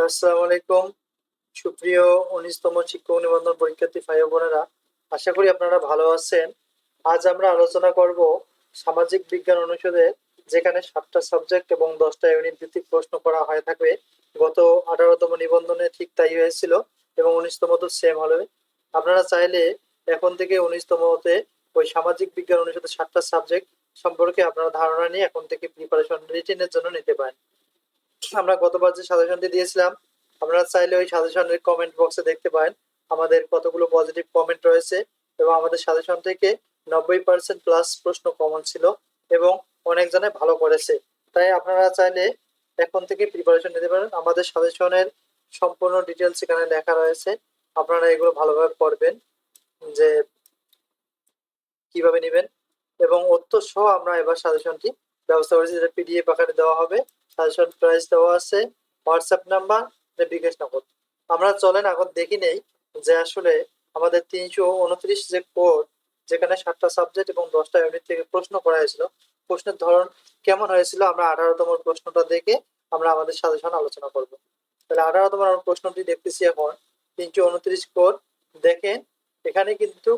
Hello আসসালামু আলাইকুম। সুপ্রিয় উনিশতম শিক্ষক নিবন্ধন পরীক্ষার্থী ভাই বোনেরা, আশা করি আপনারা ভালো আছেন। আজ আমরা আলোচনা করব সামাজিক বিজ্ঞান অনুষদে, যেখানে সাতটা সাবজেক্ট এবং দশটা ইউনিট ভিত্তিক প্রশ্ন করা হয়ে থাকবে। গত আঠারোতম নিবন্ধনে ঠিক তাই হয়েছিল এবং উনিশতম তো সেম হবে আপনারা চাইলে এখন থেকে উনিশতমতে ওই সামাজিক বিজ্ঞান অনুষদের সাতটা সাবজেক্ট সম্পর্কে আপনারা ধারণা নিয়ে এখন থেকে প্রিপারেশন রিটেনের জন্য নিতে পারেন। আমরা গতবার যে সাজেশনটি দিয়েছিলাম, আপনারা চাইলে ওই সাজেশনের কমেন্ট বক্সে দেখতে পারেন। আমাদের কতগুলো পজিটিভ কমেন্ট রয়েছে এবং আমাদের সাজেশন থেকে নব্বই পার্সেন্ট প্লাস প্রশ্ন কমন ছিল এবং অনেকজনে ভালো করেছে। তাই আপনারা চাইলে এখন থেকে প্রিপারেশন নিতে পারেন। আমাদের সাজেশনের সম্পূর্ণ ডিটেলস এখানে লেখা রয়েছে। আপনারা এগুলো ভালোভাবে পড়বেন, যে কীভাবে নেবেন এবং উত্তর সহ আমরা এবার সাজেশনটি ব্যবস্থা করেছি, যেটা পিডিএফ আকারে দেওয়া হবে। সাজেশন প্রাইস দেওয়া আছে হোয়াটসঅ্যাপ নাম্বার বিকাশ নগদ আমরা চলেন, এখন দেখি নেই যে আসলে আমাদের তিনশো উনত্রিশ যে কোড যেখানে সাতটা সাবজেক্ট এবং দশটা ইউনিট থেকে প্রশ্ন করা হয়েছিল, প্রশ্নের ধরন কেমন হয়েছিল, আমরা আঠারোতম প্রশ্নটা দেখে আমরা আমাদের সাজেশন আলোচনা করব। তাহলে আঠারোতম প্রশ্নটি দেখতেছি এখন, তিনশো উনত্রিশ কোড দেখেন, এখানে কিন্তু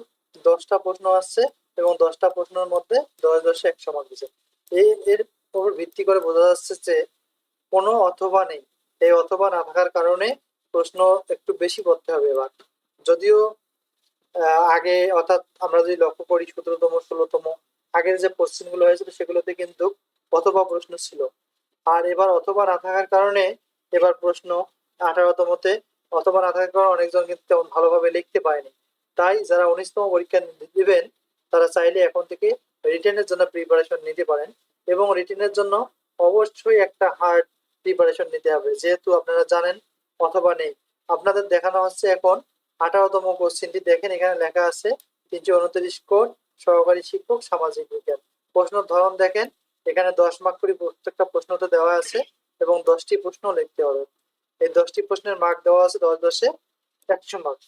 দশটা প্রশ্ন আসছে এবং দশটা প্রশ্নের মধ্যে দশ দশে একশো মার্ক দিচ্ছে এর উপর ভিত্তি করে বোঝা যাচ্ছে যে কোনো অথবা নেই। এই অথবা না থাকার কারণে প্রশ্ন একটু বেশি করতে হবে এবার। যদিও আগে অর্থাৎ আমরা যদি লক্ষ্য করি সতেরোতম, ষোলোতম, আগের যে কোশ্চেনগুলো হয়েছিল সেগুলোতে কিন্তু অথবা প্রশ্ন ছিল। আর এবার অথবা না থাকার কারণে এবার প্রশ্ন আঠারোতমতে অথবা না থাকার কারণে অনেকজন কিন্তু তেমন ভালোভাবে লিখতে পারেনি। তাই যারা উনিশতম পরীক্ষা দিবেন, তারা চাইলে এখন থেকে রিটেনের জন্য প্রিপারেশন নিতে পারেন। এবং রিটেনের জন্য অবশ্যই একটা হার্ড প্রিপারেশন নিতে হবে। যেহেতু আপনারা জানেন অথবা নেই। আপনাদের দেখানো হচ্ছে এখন আঠারোতম কোশ্চেনটি দেখেন এখানে লেখা আছে তিনশো উনত্রিশ কোড সহকারী শিক্ষক, সামাজিক বিজ্ঞান। প্রশ্নের ধরন দেখেন। এখানে দশ মার্ক করে প্রত্যেকটা প্রশ্নতে দেওয়া আছে এবং দশটি প্রশ্ন লিখতে হবে। এই দশটি প্রশ্নের মার্ক দেওয়া আছে দশ দশে একশো মার্ক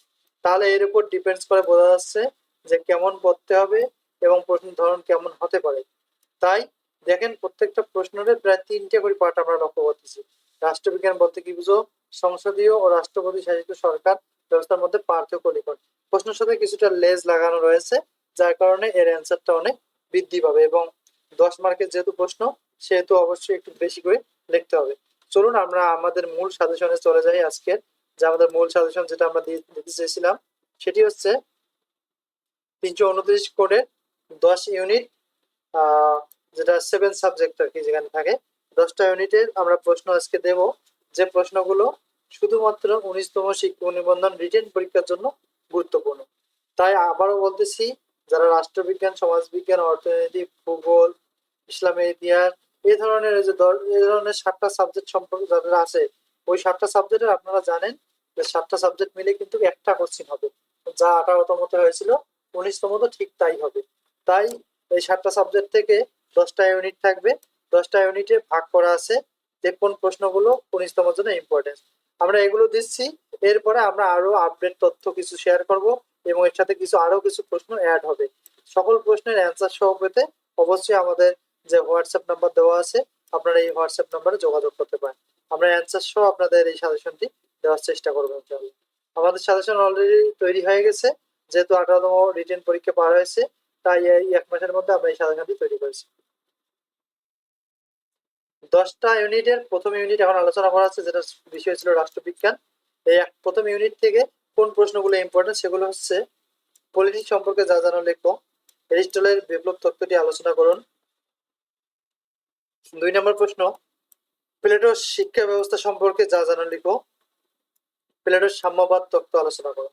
তাহলে এর উপর ডিপেন্ডস করে বোঝা যাচ্ছে যে কেমন পড়তে হবে এবং প্রশ্নের ধরন কেমন হতে পারে। তাই দেখেন প্রত্যেকটা প্রশ্নের প্রায় তিনটে করে পার্ট আমরা লক্ষ্য করতেছি। রাষ্ট্রবিজ্ঞান বলতে কি বুঝো? সংসদীয় ও রাষ্ট্রপতি শাসিত সরকার ব্যবস্থার মধ্যে পার্থক্য লিখন প্রশ্নের সাথে কিছুটা লেজ লাগানো রয়েছে, যার কারণে এর অ্যান্সারটা অনেক বৃদ্ধি পাবে এবং দশ মার্কের যেহেতু প্রশ্ন, সেহেতু অবশ্যই একটু বেশি করে লিখতে হবে। চলুন আমরা আমাদের মূল সাজেশনে চলে যাই আজকের। যে আমাদের মূল সাজেশন যেটা আমরা দিতে চেয়েছিলাম, সেটি হচ্ছে তিনশো উনত্রিশ কোডের দশ ইউনিট যেটা সেভেন সাবজেক্ট আর কি যেখানে থাকে। দশটা ইউনিটের আমরা প্রশ্ন আজকে দেব। যে প্রশ্নগুলো শুধুমাত্র উনিশতম শিক্ষক নিবন্ধন রিটেন পরীক্ষার জন্য গুরুত্বপূর্ণ। তাই আবারও বলতেছি, যারা রাষ্ট্রবিজ্ঞান, সমাজবিজ্ঞান, অর্থনীতি, ভূগোল, ইসলামের ইতিহাস এই ধরনের যে এই ধরনের সাতটা সাবজেক্ট সম্পর্কে যাদের আছে, ওই সাতটা সাবজেক্টের আপনারা জানেন যে সাতটা সাবজেক্ট মিলে কিন্তু একটা কোশ্চিন হবে। যা আঠারোতমতে হয়েছিল, উনিশতম তো ঠিক তাই হবে। তাই এই সাতটা সাবজেক্ট থেকে দশটা ইউনিট থাকবে। দশটা ইউনিটে ভাগ করা আছে কোন প্রশ্নগুলো উনিশতমের জন্য ইম্পর্টেন্স আমরা এগুলো দিচ্ছি, এরপরে আমরা আরও আপডেট তথ্য কিছু শেয়ার করব এবং এর সাথে কিছু আরও কিছু প্রশ্ন অ্যাড হবে। সকল প্রশ্নের অ্যান্সার সহ পেতে অবশ্যই আমাদের যে হোয়াটসঅ্যাপ নাম্বার দেওয়া আছে, আপনারা এই হোয়াটসঅ্যাপ নাম্বারে যোগাযোগ করতে পারেন। আমরা অ্যান্সার সহ আপনাদের এই সাজেশনটি দেওয়ার চেষ্টা করব আমাদের সাজেশন অলরেডি তৈরি হয়ে গেছে, যেহেতু আঠারোতম রিটেন পরীক্ষা পার হয়েছে, তাই এই এক মাসের মধ্যে আমরা এই সাজেশনটি তৈরি করেছি। দশটা ইউনিটের প্রথম ইউনিট এখন আলোচনা করা হচ্ছে, যেটা বিষয় ছিল রাষ্ট্রবিজ্ঞান। এই প্রথম ইউনিট থেকে কোন প্রশ্নগুলো ইম্পর্টেন্ট সেগুলো হচ্ছে পলিটিক্স সম্পর্কে যা জানো লেখো। এরিস্টলের বিপ্লব তত্ত্বটি আলোচনা করুন। দুই নম্বর প্রশ্ন, প্লেটোর শিক্ষা ব্যবস্থা সম্পর্কে যা জানো লিখো। প্লেটোর সাম্যবাদ তত্ত্ব আলোচনা করো।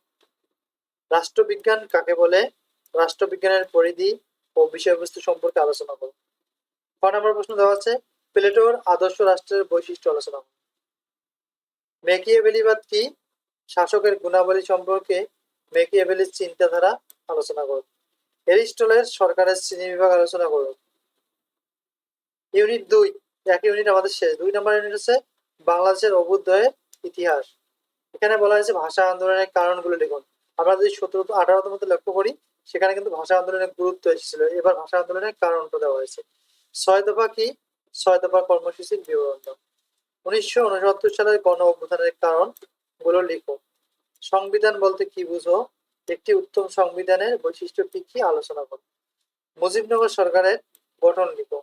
রাষ্ট্রবিজ্ঞান কাকে বলে? রাষ্ট্রবিজ্ঞানের পরিধি ও বিষয়বস্তু সম্পর্কে আলোচনা করো। ক নম্বর প্রশ্ন দেওয়া আছে প্লেটোর আদর্শ রাষ্ট্রের বৈশিষ্ট্য আলোচনা মেকিয়েভেলিবাদ কি? শাসকের গুণাবলী সম্পর্কে মেকিয়েভেলির চিন্তাধারা আলোচনা করো এরিস্টলের সরকারের শ্রেণি বিভাগ আলোচনা করো ইউনিট দুই এক ইউনিট আমাদের শেষ। দুই নম্বর ইউনিট হচ্ছে বাংলাদেশের অভ্যুদয়ের ইতিহাস। এখানে বলা হয়েছে ভাষা আন্দোলনের কারণগুলো লিখুন। আমরা যদি সতেরো আঠারোতম মধ্যে লক্ষ্য করি, সেখানে কিন্তু ভাষা আন্দোলনের গুরুত্ব এসেছিল। এবার ভাষা আন্দোলনের কারণটা দেওয়া হয়েছে। ছয় দফা কি? ছয় দফা কর্মসূচির বিবরণ দাও। উনিশশো উনসত্তর সালের গণ অভ্যুত্থানের কারণগুলো লিখো। সংবিধান বলতে কি বুঝো? একটি উত্তম সংবিধানের বৈশিষ্ট্য কি কি আলোচনা করো? মুজিবনগর সরকারের গঠন লিখো।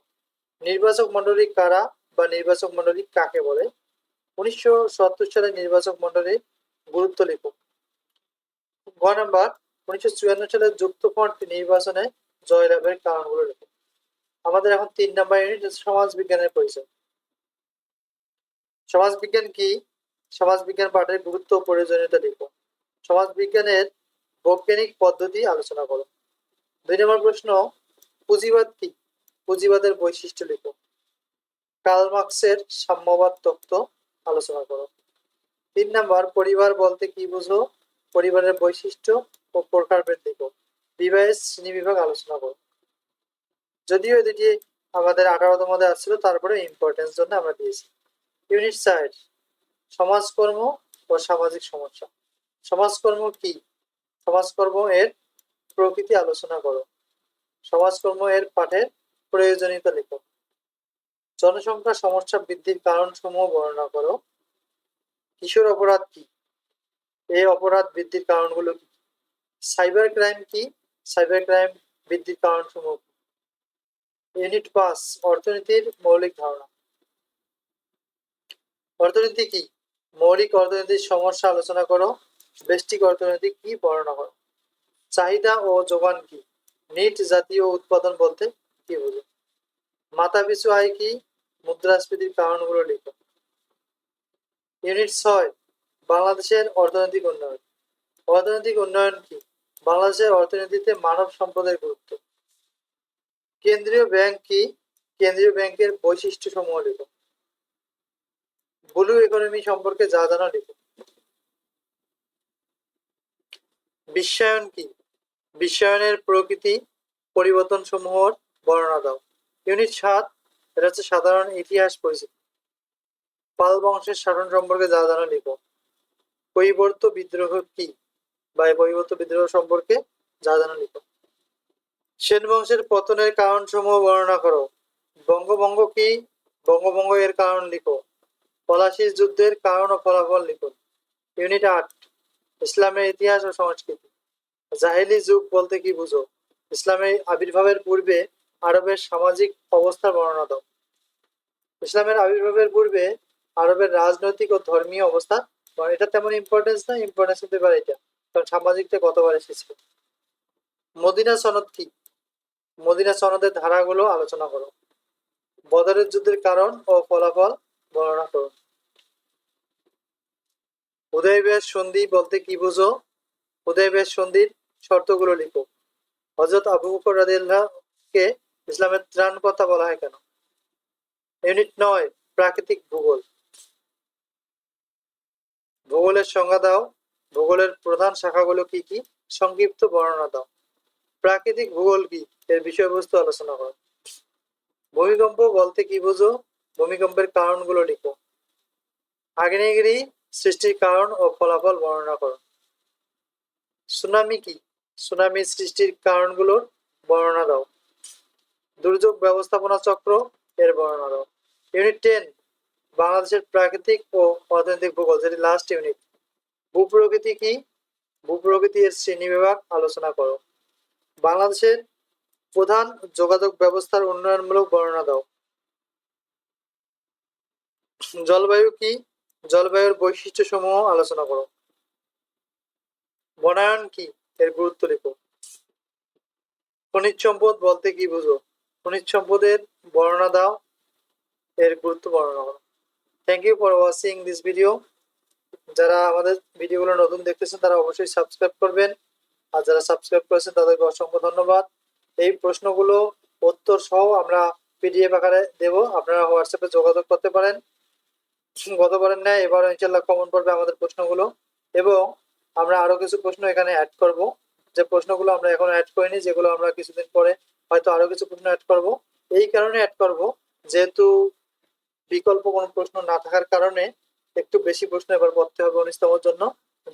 নির্বাচক মন্ডলী কারা বা নির্বাচক মন্ডলী কাকে বলে? উনিশশো সত্তর সালের নির্বাচক মন্ডলীর গুরুত্ব লিখো। গ নাম্বার, উনিশশো চুয়ান্ন সালের যুক্তফ্রন্ট নির্বাচনে জয়লাভের কারণগুলো লিখো। আমাদের এখন তিন নাম্বার ইউনিট সমাজ বিজ্ঞানের পরিচয়। সমাজ বিজ্ঞান কি? সমাজ বিজ্ঞান পাঠের গুরুত্ব প্রয়োজনীয়তা লিখো সমাজ বিজ্ঞানের বৈজ্ঞানিক পদ্ধতি আলোচনা করো। দুই নম্বর প্রশ্ন, পুঁজিবাদ কি? পুঁজিবাদের বৈশিষ্ট্য লিখো। কার্ল মার্কসের সাম্যবাদ তত্ত্ব আলোচনা করো। তিন নাম্বার, পরিবার বলতে কি বুঝো? পরিবারের বৈশিষ্ট্য ও প্রকারভেদ লিখো। বিবাহের শ্রেণি বিভাগ আলোচনা করো। যদিও দুটি আমাদের আঠারোতম মধ্যে আসছিল, তারপরে ইম্পর্টেন্স জন্য আমরা দিয়েছি ইউনিট সাইড সমাজকর্ম ও সামাজিক সমস্যা। সমাজকর্ম কি? সমাজকর্ম এর প্রকৃতি আলোচনা করো। সমাজকর্ম এর পাঠের প্রয়োজনীয়তা লিখো। জনসংখ্যা সমস্যা বৃদ্ধির কারণ সমূহ বর্ণনা করো। কিশোর অপরাধ কি? এই অপরাধ বৃদ্ধির কারণগুলো কি? সাইবার ক্রাইম কি? সাইবার ক্রাইম বৃদ্ধির কারণ সমূহ কি? ইউনিট পাস অর্থনীতির মৌলিক ধারণা। অর্থনীতি কি? মৌলিক অর্থনৈতিক সমস্যা আলোচনা করো। বেষ্টিক অর্থনীতি কি বর্ণনা করো? চাহিদা ও যোগান কি? নিট জাতীয় উৎপাদন বলতে কি বোঝো? মাথা পিছু আয় কি? মুদ্রাস্ফীতির কারণগুলো লিখো। ইউনিট ছয়, বাংলাদেশের অর্থনৈতিক উন্নয়ন। অর্থনৈতিক উন্নয়ন কি? বাংলাদেশের অর্থনীতিতে মানব সম্পদের গুরুত্ব। কেন্দ্রীয় ব্যাংক কি? কেন্দ্রীয় ব্যাংকের বৈশিষ্ট্য সমূহ লিখো। ব্লু ইকোনমি সম্পর্কে যা জানা লিখো। বিশ্বায়ন কি? বিশ্বায়নের প্রকৃতি পরিবর্তন সমূহর বর্ণনা দাও। ইউনিট সাত, এটা হচ্ছে সাধারণ ইতিহাস পরিচিতি। পাল বংশের শাসন সম্পর্কে যা জানা লিখো। পরিবর্ত বিদ্রোহ কি? বা এই কৈবর্ত বিদ্রোহ সম্পর্কে যা জানা লিখো। সেন বংশের পতনের কারণ সমূহ বর্ণনা করো। বঙ্গভঙ্গ কি? বঙ্গভঙ্গ এর কারণ লিখো। পলাশির যুদ্ধের কারণ ও ফলাফল লিখুন ইউনিট আট, ইসলামের ইতিহাস ও সংস্কৃতি। জাহেলি যুগ বলতে কি বুঝো? ইসলামের আবির্ভাবের পূর্বে আরবের সামাজিক অবস্থার বর্ণনা দাও। ইসলামের আবির্ভাবের পূর্বে আরবের রাজনৈতিক ও ধর্মীয় অবস্থা এটা তেমন ইম্পর্টেন্স না ইম্পর্টেন্স হতে পারে এটা। কারণ সামাজিকটা কতবার এসেছে। মদিনা সনদ কি? মদিনা সনদের ধারাগুলো আলোচনা করো। বদরের যুদ্ধের কারণ ও ফলাফল বর্ণনা করো। উদয়বেশ সন্ধি বলতে কি বুঝো? উদয়বেশ সন্ধির শর্তগুলো লিখো। হজরত আবু বকর রাদিয়াল্লাহকে ইসলামের ত্রাণ কথা বলা হয় কেন? ইউনিট নয়, প্রাকৃতিক ভূগোল। ভূগোলের সংজ্ঞা দাও। ভূগোলের প্রধান শাখাগুলো কি কি? সংক্ষিপ্ত বর্ণনা দাও। প্রাকৃতিক ভূগোল কি? এর বিষয়বস্তু আলোচনা করো। ভূমিকম্প বলতে কি বুঝো? ভূমিকম্পের কারণগুলো লিখো। আগ্নেয়গিরি সৃষ্টির কারণ ও ফলাফল বর্ণনা করো। সুনামি কি? সুনামি সৃষ্টির কারণগুলোর বর্ণনা দাও। দুর্যোগ ব্যবস্থাপনা চক্র এর বর্ণনা দাও। ইউনিট টেন, বাংলাদেশের প্রাকৃতিক ও অর্থনৈতিক ভূগোল, যেটি লাস্ট ইউনিট ভূপ্রকৃতি কি? ভূপ্রকৃতি এর শ্রেণি বিভাগ আলোচনা করো। বাংলাদেশের প্রধান যোগাযোগ ব্যবস্থার উন্নয়নমূলক বর্ণনা দাও। জলবায়ু কি? জলবায়ুর বৈশিষ্ট্য সমূহ আলোচনা করো। বনায়ন কি? এর গুরুত্ব লিখো। খনিজ সম্পদ বলতে কি বুঝো? খনিজ সম্পদের বর্ণনা দাও। এর গুরুত্ব বর্ণনা করো। Thank you for watching this video যারা আমাদের ভিডিওগুলো নতুন দেখতেছেন, তারা অবশ্যই সাবস্ক্রাইব করবেন। আর যারা সাবস্ক্রাইব করেছেন, তাদেরকে অসংখ্য ধন্যবাদ। এই প্রশ্নগুলো উত্তর সহ আমরা পিডিএফ আকারে দেব। আপনারা হোয়াটসঅ্যাপে যোগাযোগ করতে পারেন। গতবারের ন্যায় এবার ইনশাল্লাহ কমন পড়বে আমাদের প্রশ্নগুলো। এবং আমরা আরও কিছু প্রশ্ন এখানে অ্যাড করব। যে প্রশ্নগুলো আমরা এখন অ্যাড করিনি, যেগুলো আমরা কিছুদিন পরে হয়তো আরও কিছু প্রশ্ন অ্যাড করব। এই কারণে অ্যাড করব, যেহেতু বিকল্প কোনো প্রশ্ন না থাকার কারণে একটু বেশি প্রশ্ন এবার পড়তে হবে উনিশতমের জন্য।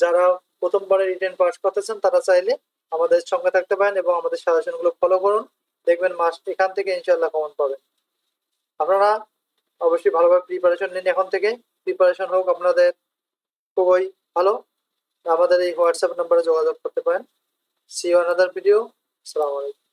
যারা প্রথমবারে রিটার্ন পাস করতেছেন, তারা চাইলে আমাদের সঙ্গে থাকতে পারেন এবং আমাদের সাজেশনগুলো ফলো করুন। দেখবেন মাস এখান থেকে ইনশাল্লাহ কমন পাবেন। আপনারা অবশ্যই ভালোভাবে প্রিপারেশন নিন এখন থেকে। প্রিপারেশন হোক আপনাদের খুবই ভালো। আমাদের এই হোয়াটসঅ্যাপ নাম্বারে যোগাযোগ করতে পারেন। সি আনাদার ভিডিও আসসালামু আলাইকুম